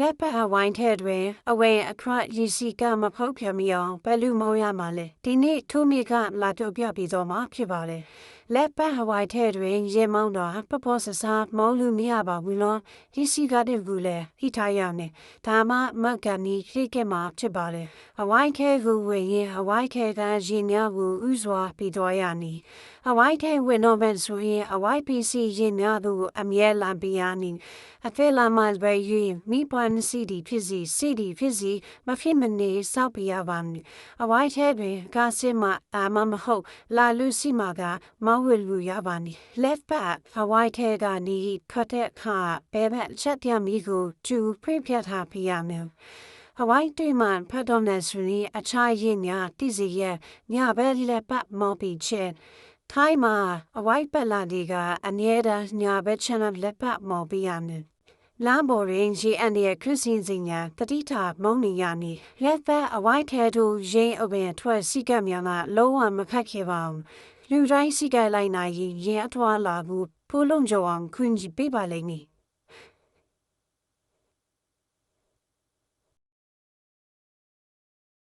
လက်ပတ်အဝိုင်းထဲတွင်အဝဲအခရရစီကမဖုတ်ပြမီအောင်ဘယ်လူမောရမှာလဲဒီနေ့ထုမိကလာတော့ပြပြီးတော့မှဖြစ်ပါလေလက်ပတ်ဟဝိုင်းထဲတွင်ရေမောင်းတော့ပပောဆဆာမောင်းလူမရပါဘူးလို့ဒီစီကတဲ့ကူလေဟိထားရနေဒါမှမတ်ကန်နီခိကမှာဖြစ်ပါလေဟဝိုင်းခဲကူဝေရင်ဟဝိုင်းခဲကရင်ညာကိုဥစွာပြီးတော့ရနီဟဝိုင်းထဲဝင်တော့မဲ့ဆိုရင်ဟဝိုင်းပီစီရင်ညာသူအမြဲလမ်းပြရနီအသေးလာမှပဲယူမိပွန်စီဒီဖြစ်စီစီဒီဖြစ်စီမဖြစ်မနေစောက်ပြရပါမည်အဝိုင်းထဲတွင်ကားစင်မအာမမဟုတ်လာလူစီမာကမောင်းဝလူရပါနီ left back အဝိုင်းထဲကနီခတ်တဲ့ခါဘဲဘက်ချက်ပြမီကိုကျူပြပြထားပြရမယ်ဟဝိုင်းတေးမှန်ဖတ်တော်နေစွနီအချာရင်ညာတိစီရဲ့ညဘဲလက်ပတ်မော်ပီချက်ထိုင်းမှာအဝိုင်းပက်လာဒီကအမြဲတမ်းညာဘက်ချန်လက်ပတ်မော်ပီရမယ် လမ်းပေါ်တွင်ရေအန်ရဲ့ခရစ်စင်စင်ညာတတိထာမုံနေရနီလက်သက်အဝိုင်းထဲသို့ရင်းအပင်ထွက်စီကပ်များကလုံးဝမခတ်ခဲ့ပါဘူးလူတိုင်းစီကပ်လိုက်နိုင်ရင်ရင်အထွားလာဘူးဖိုးလုံးကြောအောင်ခွင့်ကြည့်ပေးပါလိမ့်မည်